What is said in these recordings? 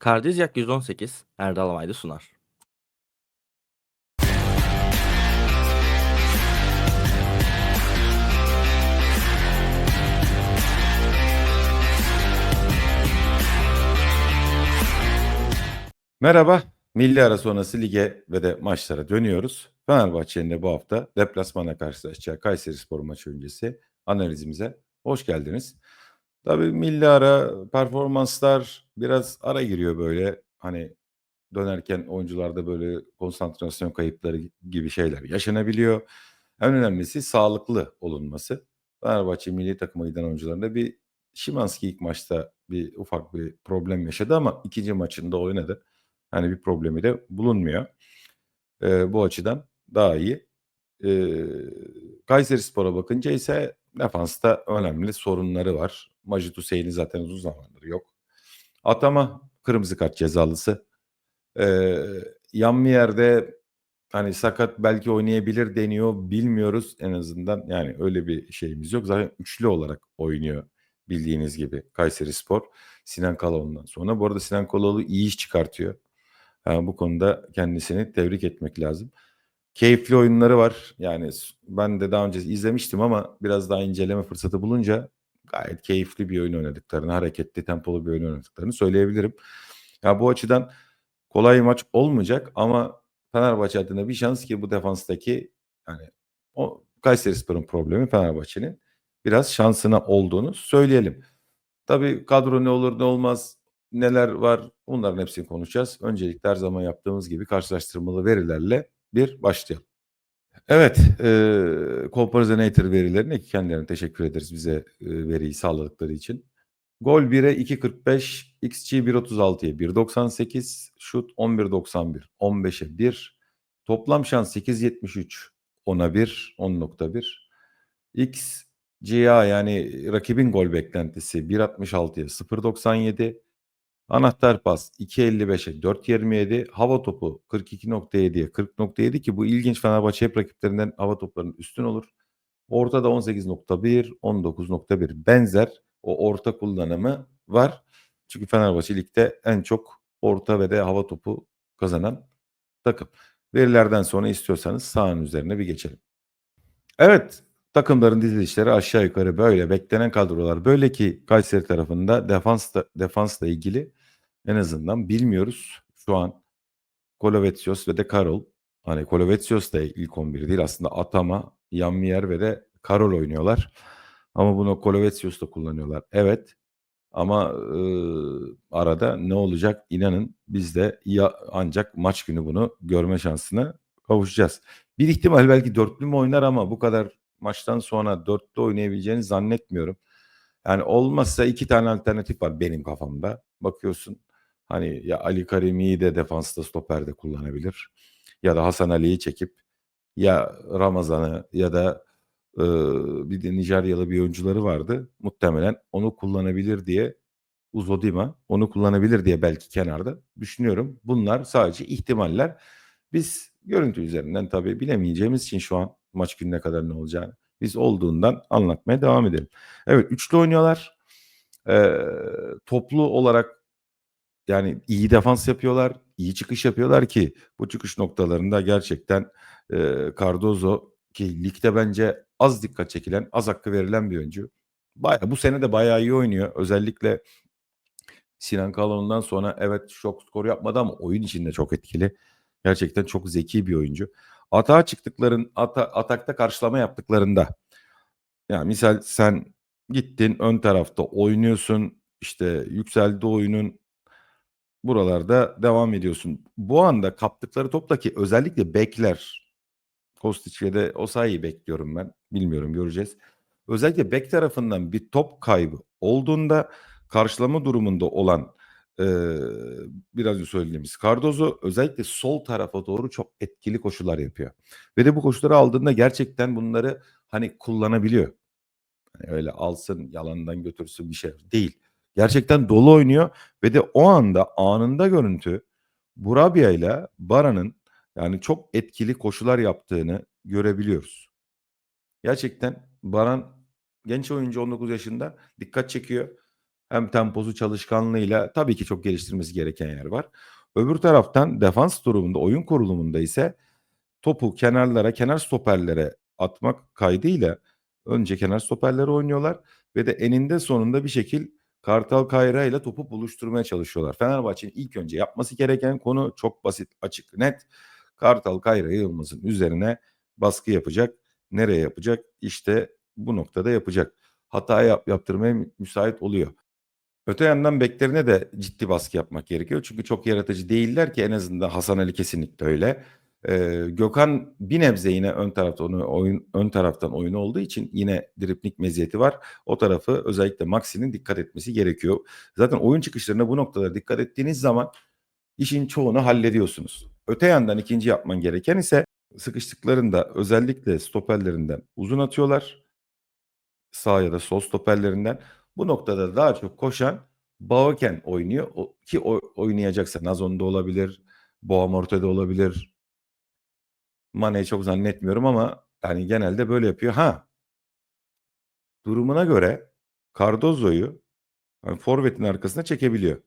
Kardizyak 118 Erdal Amaylı sunar. Merhaba. Milli ara sonrası lige ve de maçlara dönüyoruz. Fenerbahçe'nin de bu hafta deplasmana karşılaşacağı Kayseri Spor maçı öncesi analizimize hoş geldiniz. Tabii milli ara performanslar biraz ara giriyor böyle. Hani dönerken oyuncularda böyle konsantrasyon kayıpları gibi şeyler yaşanabiliyor. En önemlisi sağlıklı olunması. Fenerbahçe milli takıma giden oyuncularında bir Şimanski ilk maçta bir ufak bir problem yaşadı ama ikinci maçında oynadı. Hani bir problemi de bulunmuyor. Eee, bu açıdan daha iyi. Eee Kayserispor'a bakınca ise defansta önemli sorunları var. Macit Hüseyin'i zaten uzun zamandır yok. Atama kırmızı kart cezalısı. Eee Yanmier'de hani sakat belki oynayabilir deniyor. Bilmiyoruz en azından. Yani öyle bir şeyimiz yok. Zaten üçlü olarak oynuyor bildiğiniz gibi Kayserispor. Sinan Kaloğlu'ndan sonra. Bu arada Sinan Kaloğlu iyi iş çıkartıyor. Yani bu konuda kendisini tebrik etmek lazım. Keyifli oyunları var. Yani ben de daha önce izlemiştim ama biraz daha inceleme fırsatı bulunca gayet keyifli bir oyun oynadıklarını, hareketli, tempolu bir oyun oynadıklarını söyleyebilirim. Ya bu açıdan kolay maç olmayacak ama Fenerbahçe adına bir şans ki bu defanstaki hani o Kayserispor'un problemi Fenerbahçe'nin biraz şansına olduğunu söyleyelim. Tabii kadro ne olur ne olmaz neler var bunların hepsini konuşacağız. Öncelikle her zaman yaptığımız gibi karşılaştırmalı verilerle bir başlayalım. Evet, eee Composenator verilerine kendilerine teşekkür ederiz bize eee, veriyi sağladıkları için. Gol 1'e 2.45, XG 1.36'ya 1.98, şut 11.91, 15'e 1, toplam şans 8.73, 10'a 1, 10.1. XGA yani rakibin gol beklentisi 1.66'ya 0.97, Anahtar pas 2.55'e 4.27. Hava topu 42.7'ye 40.7 ki bu ilginç Fenerbahçe hep rakiplerinden hava toplarının üstün olur. Ortada 18.1, 19.1 benzer o orta kullanımı var. Çünkü Fenerbahçe ligde en çok orta ve de hava topu kazanan takım. Verilerden sonra istiyorsanız sahanın üzerine bir geçelim. Evet, takımların dizilişleri aşağı yukarı böyle. Beklenen kadrolar böyle ki Kayseri tarafında defansla, defansla ilgili en azından bilmiyoruz. Şu an Kolovetsios ve de Karol. Hani Kolovetsios da ilk 11 değil aslında Atama, Yanmier ve de Karol oynuyorlar. Ama bunu Kolovetsios da kullanıyorlar. Evet. Ama ıı, arada ne olacak inanın biz de ya ancak maç günü bunu görme şansına kavuşacağız. Bir ihtimal belki dörtlü mü oynar ama bu kadar maçtan sonra dörtlü oynayabileceğini zannetmiyorum. Yani olmazsa iki tane alternatif var benim kafamda. Bakıyorsun hani ya Ali Karimi'yi de defansta stoperde kullanabilir. Ya da Hasan Ali'yi çekip ya Ramazan'ı ya da e, bir de Nijeryalı bir oyuncuları vardı. Muhtemelen onu kullanabilir diye Uzodima onu kullanabilir diye belki kenarda düşünüyorum. Bunlar sadece ihtimaller. Biz görüntü üzerinden tabii bilemeyeceğimiz için şu an maç gününe kadar ne olacağını biz olduğundan anlatmaya devam edelim. Evet üçlü oynuyorlar. Ee, toplu olarak yani iyi defans yapıyorlar, iyi çıkış yapıyorlar ki bu çıkış noktalarında gerçekten e, Cardozo ki ligde bence az dikkat çekilen, az hakkı verilen bir oyuncu. Baya, bu sene de bayağı iyi oynuyor. Özellikle Sinan Kalon'dan sonra evet şok skor yapmadı ama oyun içinde çok etkili. Gerçekten çok zeki bir oyuncu. Atağa çıktıkların, ata, atakta karşılama yaptıklarında ya misal sen gittin ön tarafta oynuyorsun işte yükseldi oyunun buralarda devam ediyorsun. Bu anda kaptıkları toptaki özellikle bekler Kostić ve de Osayi'yi bekliyorum ben. Bilmiyorum göreceğiz. Özellikle bek tarafından bir top kaybı olduğunda karşılama durumunda olan eee, biraz önce söylediğimiz Cardozo özellikle sol tarafa doğru çok etkili koşular yapıyor. Ve de bu koşuları aldığında gerçekten bunları hani kullanabiliyor. Hani öyle alsın yalandan götürsün bir şey değil. Gerçekten dolu oynuyor ve de o anda anında görüntü Burabia ile Bara'nın yani çok etkili koşular yaptığını görebiliyoruz. Gerçekten Baran genç oyuncu 19 yaşında dikkat çekiyor. hem temposu çalışkanlığıyla tabii ki çok geliştirmesi gereken yer var. Öbür taraftan defans durumunda, oyun kurulumunda ise topu kenarlara, kenar stoperlere atmak kaydıyla önce kenar stoperlere oynuyorlar ve de eninde sonunda bir şekil Kartal Kayra ile topu buluşturmaya çalışıyorlar. Fenerbahçe'nin ilk önce yapması gereken konu çok basit, açık, net. Kartal Kayra Yılmaz'ın üzerine baskı yapacak. Nereye yapacak? İşte bu noktada yapacak. Hata yap, yaptırmaya mü- müsait oluyor. Öte yandan beklerine de ciddi baskı yapmak gerekiyor. Çünkü çok yaratıcı değiller ki en azından Hasan Ali kesinlikle öyle. Ee, Gökhan bir nebze yine ön tarafta onu oyun ön taraftan oyun olduğu için yine driplik meziyeti var. O tarafı özellikle Maxi'nin dikkat etmesi gerekiyor. Zaten oyun çıkışlarına bu noktalara dikkat ettiğiniz zaman işin çoğunu hallediyorsunuz. Öte yandan ikinci yapman gereken ise sıkıştıklarında özellikle stoperlerinden uzun atıyorlar. Sağ ya da sol stoperlerinden. Bu noktada daha çok koşan Baoken oynuyor. O, ki o, oynayacaksa Nazon'da olabilir, Boamorte'de olabilir. Mane'yi çok zannetmiyorum ama yani genelde böyle yapıyor. Ha durumuna göre Cardozo'yu yani forvetin arkasına çekebiliyor.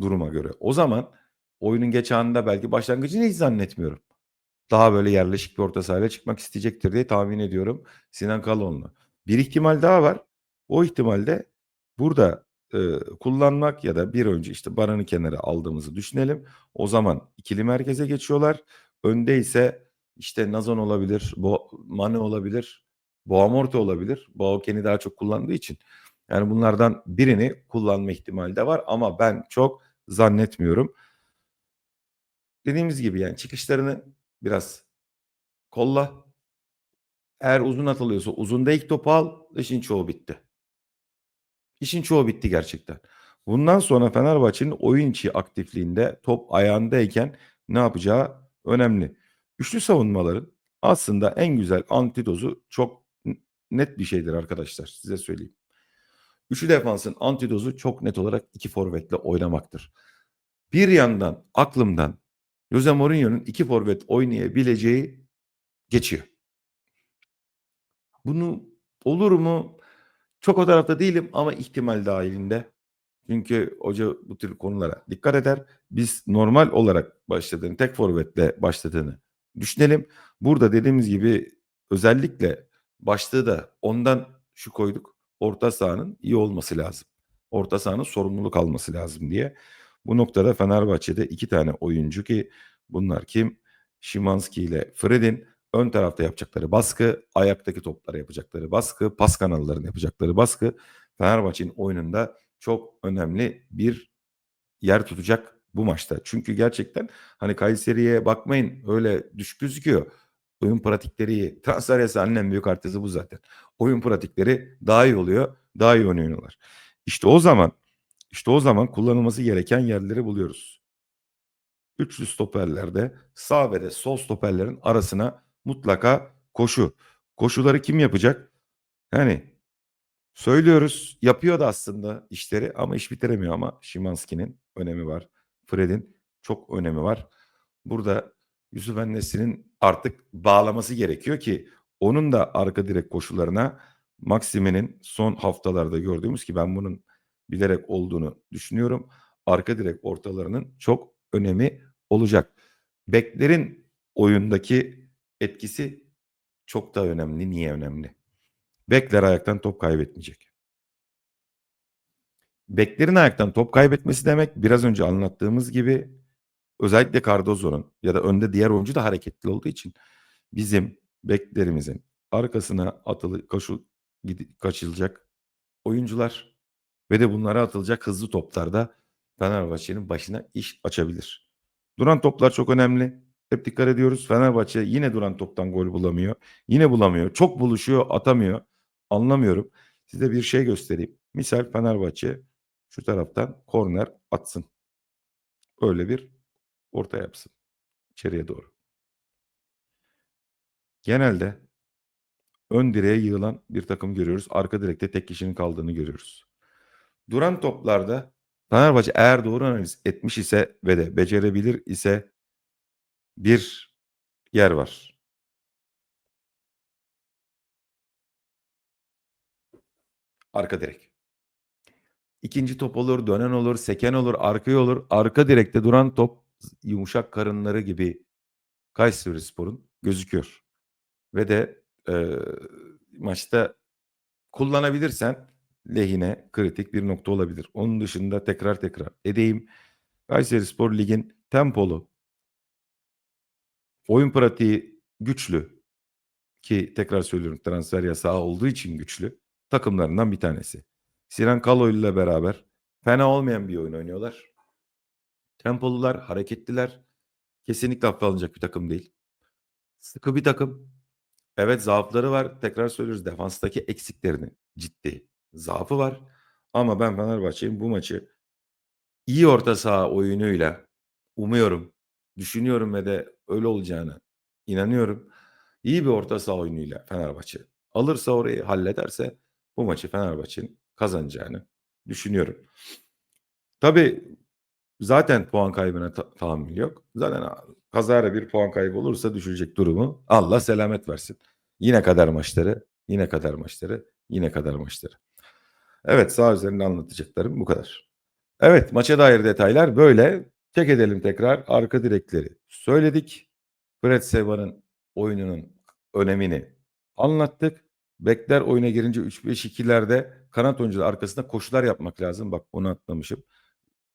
Duruma göre. O zaman oyunun geç anında belki başlangıcını hiç zannetmiyorum. Daha böyle yerleşik bir orta sahayla çıkmak isteyecektir diye tahmin ediyorum Sinan Kaloğlu'nu. Bir ihtimal daha var. O ihtimalde burada e, kullanmak ya da bir önce işte Baran'ı kenara aldığımızı düşünelim. O zaman ikili merkeze geçiyorlar. Önde ise işte Nazon olabilir, Bo Mane olabilir, Boamorte olabilir. Boaken'i daha çok kullandığı için. Yani bunlardan birini kullanma ihtimali de var ama ben çok zannetmiyorum. Dediğimiz gibi yani çıkışlarını biraz kolla. Eğer uzun atılıyorsa uzunda ilk topu al. İşin çoğu bitti. İşin çoğu bitti gerçekten. Bundan sonra Fenerbahçe'nin oyun içi aktifliğinde top ayağındayken ne yapacağı önemli. Üçlü savunmaların aslında en güzel antidozu çok net bir şeydir arkadaşlar size söyleyeyim. Üçlü defansın antidozu çok net olarak iki forvetle oynamaktır. Bir yandan aklımdan Jose Mourinho'nun iki forvet oynayabileceği geçiyor. Bunu olur mu? Çok o tarafta değilim ama ihtimal dahilinde. Çünkü hoca bu tür konulara dikkat eder. Biz normal olarak başladığını, tek forvetle başladığını düşünelim. Burada dediğimiz gibi özellikle başlığı da ondan şu koyduk. Orta sahanın iyi olması lazım. Orta sahanın sorumluluk alması lazım diye. Bu noktada Fenerbahçe'de iki tane oyuncu ki bunlar kim? Şimanski ile Fred'in ön tarafta yapacakları baskı, ayaktaki toplara yapacakları baskı, pas kanallarına yapacakları baskı Fenerbahçe'nin oyununda çok önemli bir yer tutacak bu maçta. Çünkü gerçekten hani Kayseri'ye bakmayın öyle düşük gözüküyor. Oyun pratikleri iyi. Transfer yasağı en büyük artısı bu zaten. Oyun pratikleri daha iyi oluyor. Daha iyi oynuyorlar. İşte o zaman işte o zaman kullanılması gereken yerleri buluyoruz. Üçlü stoperlerde sağ ve de sol stoperlerin arasına mutlaka koşu. Koşuları kim yapacak? Yani söylüyoruz yapıyor da aslında işleri ama iş bitiremiyor ama Şimanski'nin önemi var. Fred'in çok önemi var. Burada Yusuf Ennesi'nin artık bağlaması gerekiyor ki onun da arka direk koşularına Maksime'nin son haftalarda gördüğümüz ki ben bunun bilerek olduğunu düşünüyorum. Arka direk ortalarının çok önemi olacak. Beklerin oyundaki etkisi çok da önemli. Niye önemli? Bekler ayaktan top kaybetmeyecek. Beklerin ayaktan top kaybetmesi demek biraz önce anlattığımız gibi özellikle Cardozo'nun ya da önde diğer oyuncu da hareketli olduğu için bizim beklerimizin arkasına atılı gidi- kaçılacak oyuncular ve de bunlara atılacak hızlı toplarda Fenerbahçe'nin başına iş açabilir. Duran toplar çok önemli. Hep dikkat ediyoruz. Fenerbahçe yine duran toptan gol bulamıyor. Yine bulamıyor. Çok buluşuyor, atamıyor. Anlamıyorum. Size bir şey göstereyim. Misal Fenerbahçe şu taraftan korner atsın. Öyle bir orta yapsın. içeriye doğru. Genelde ön direğe yığılan bir takım görüyoruz. Arka direkte tek kişinin kaldığını görüyoruz. Duran toplarda Fenerbahçe eğer doğru analiz etmiş ise ve de becerebilir ise bir yer var. Arka direk. ikinci top olur, dönen olur, seken olur, arkaya olur. Arka direkte duran top yumuşak karınları gibi Kayserispor'un gözüküyor. Ve de e, maçta kullanabilirsen lehine kritik bir nokta olabilir. Onun dışında tekrar tekrar edeyim. Kayserispor ligin tempolu, oyun pratiği güçlü ki tekrar söylüyorum transfer yasağı olduğu için güçlü takımlarından bir tanesi. Sinan Kaloğlu ile beraber fena olmayan bir oyun oynuyorlar. Tempolular, hareketliler. Kesinlikle hafife alınacak bir takım değil. Sıkı bir takım. Evet zaafları var. Tekrar söylüyoruz defanstaki eksiklerini ciddi zaafı var. Ama ben Fenerbahçe'nin bu maçı iyi orta saha oyunuyla umuyorum, düşünüyorum ve de öyle olacağını inanıyorum. İyi bir orta saha oyunuyla Fenerbahçe alırsa orayı hallederse bu maçı Fenerbahçe'nin kazanacağını düşünüyorum. Tabii zaten puan kaybına ta- tahammül yok. Zaten kazara bir puan kaybı olursa düşecek durumu Allah selamet versin. Yine kadar maçları, yine kadar maçları, yine kadar maçları. Evet sağ üzerinde anlatacaklarım bu kadar. Evet maça dair detaylar böyle. Çek edelim tekrar arka direkleri söyledik. Fred Seva'nın oyununun önemini anlattık. Bekler oyuna girince 3-5-2'lerde kanat oyuncular arkasında koşular yapmak lazım. Bak onu atlamışım.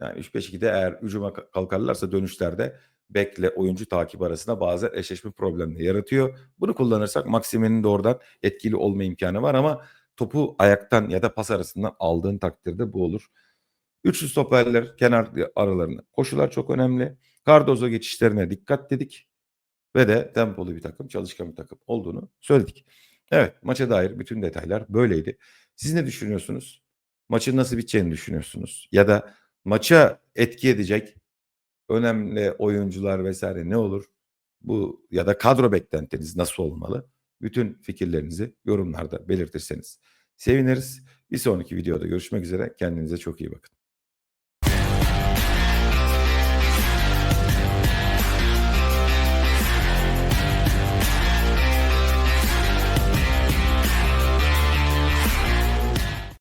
Yani 3-5-2'de eğer hücuma kalkarlarsa dönüşlerde bekle oyuncu takip arasında bazen eşleşme problemleri yaratıyor. Bunu kullanırsak Maksime'nin de oradan etkili olma imkanı var ama topu ayaktan ya da pas arasından aldığın takdirde bu olur. Üçlü stoperler kenar aralarında koşular çok önemli. Cardozo geçişlerine dikkat dedik ve de tempolu bir takım, çalışkan bir takım olduğunu söyledik. Evet, maça dair bütün detaylar böyleydi. Siz ne düşünüyorsunuz? Maçın nasıl biteceğini düşünüyorsunuz? Ya da maça etki edecek önemli oyuncular vesaire ne olur? Bu ya da kadro beklentiniz nasıl olmalı? Bütün fikirlerinizi yorumlarda belirtirseniz seviniriz. Bir sonraki videoda görüşmek üzere. Kendinize çok iyi bakın.